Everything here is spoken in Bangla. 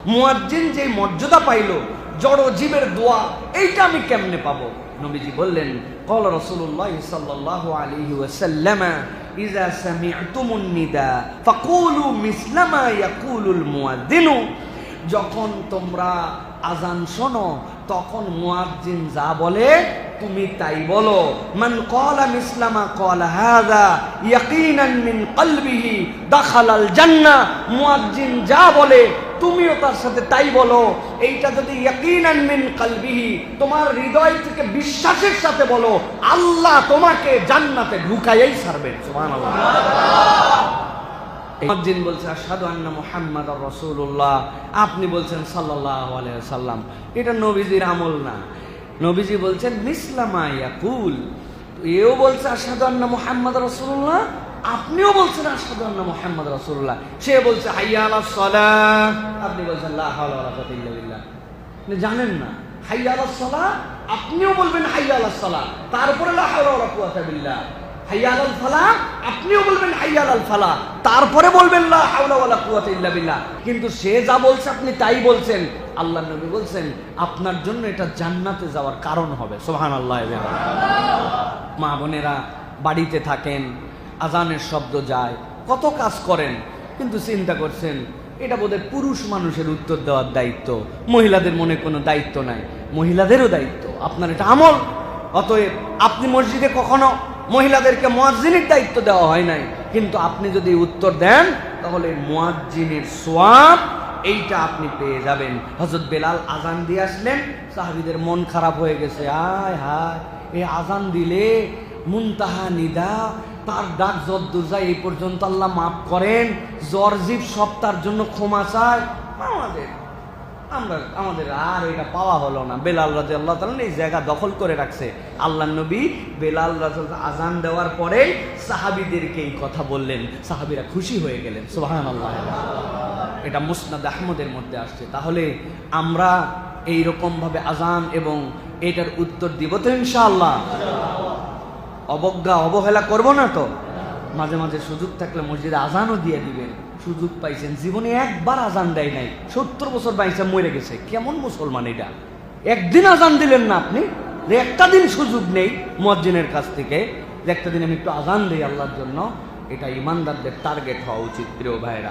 মুয়াজ্জিন যে মর্যাদা পাইলো জড় জীবের দোয়া এইটা আমি কেমনে পাবো নবীজি বললেন قال رسول الله صلى الله عليه وسلم إذا سمعتم النداء فقولوا مثل ما يقول المؤذن যখন তোমরা আজান শোনো তখন মুয়াজ্জিন যা বলে তুমি তাই বলো মান ক্বালা মিসলামা ক্বালা হাযা ইয়াকিনান মিন কলবিহি দাখালাল জান্নাহ মুয়াজ্জিন যা বলে তুমিও তার সাথে তাই বলো। এইটা যদি মিন কলবিহি, তোমার হৃদয় থেকে বিশ্বাসের সাথে বলো, আল্লাহ তোমাকে জান্নাতে ঢুকাইয়াই ছাড়বেন সুবহানাল্লাহ। মুয়াজ্জিন বলছে, আশহাদু আন্না মুহাম্মাদার রাসূলুল্লাহ। আপনি বলছেন আলাইহি সাল্লাম এটা নবীজির আমল না। নবীজি বলছেন মিসলামা ইয়াকুল। এও বলছে, আশহাদু আন্না মুহাম্মাদার রাসূলুল্লাহ। আপনিও বলছেন, আশহাদু আন্না মুহাম্মাদ রাসূলুল্লাহ। সে বলছে, হাইয়া আলাস সালাহ। আপনি বলছেন, লা হাওলা ওয়ালা কুওয়াতা ইল্লা আপনি জানেন না। হাইয়া আলাস সালাহ? আপনিও বলবেন, হাইয়া আলাস সালাহ। তারপরে, লা হাওলা ওয়ালা কুওয়াতা বিল্লাহ। হাইয়াল আল ফালা আপনিও বলবেন হাইয়াল আল ফালা তারপরে বলবেন, লা হাওলা ওয়ালা কুওয়াতা ইল্লা বিল্লাহ। কিন্তু সে যা বলছে, আপনি তাই বলছেন। আল্লাহ নবী বলছেন, আপনার জন্য এটা জান্নাতে যাওয়ার কারণ হবে। সুবহানাল্লাহ মা বোনেরা বাড়িতে থাকেন আজানের শব্দ যায়। কত কাজ করেন, কিন্তু চিন্তা করছেন, এটা বোধহয় পুরুষ মানুষের উত্তর দেওয়ার দায়িত্ব। মহিলাদের মনে কোনো দায়িত্ব নাই। মহিলাদেরও দায়িত্ব। আপনার এটা আমল। অতএব আপনি মসজিদে কখনো মহিলাদেরকে মোয়াজ্জিনের দায়িত্ব দেওয়া হয় নাই। কিন্তু আপনি যদি উত্তর দেন, তাহলে মোয়াজ্জিনের সোয়াব এইটা আপনি পেয়ে যাবেন। হজরত বেলাল আজান দিয়ে আসলেন। সাহাবিদের মন খারাপ হয়ে গেছে। আয় হায়, এই আজান দিলে মুনতাহা নিদা, তার ডাক যায়, এই পর্যন্ত আল্লাহ মাফ করেন। জ্বর জীব সব তার জন্য ক্ষমা চায়। আমাদের, আমরা, আমাদের আর এটা পাওয়া হলো না। বেলাল রাজা আল্লাহ তাআলা এই জায়গা দখল করে রাখছে। আল্লাহ নবী বেলাল রাজা আজান দেওয়ার পরে সাহাবিদেরকে এই কথা বললেন। সাহাবিরা খুশি হয়ে গেলেন। সুবহান আল্লাহ এটা মুসনাদ আহমদের মধ্যে আসছে। তাহলে আমরা এই রকম ভাবে আজান এবং এটার উত্তর দিব তো ইনশাআল্লাহ। অবজ্ঞা, অবহেলা করব না তো? মাঝে মাঝে সুযোগ থাকলে মসজিদে আজানও দিয়ে দিবেন সুযোগ পাইছেন জীবনে একবার আজান দেয় নাই। সত্তর বছর বাইসা মরে গেছে। কেমন মুসলমান এটা? একদিন আজান দিলেন না আপনি? যে একটা দিন সুযোগ নেই মসজিদের কাছ থেকে। যে একটা দিন আমি একটু আজান দিই আল্লাহর জন্য, এটা ইমানদারদের টার্গেট হওয়া উচিত, প্রিয় ভাইরা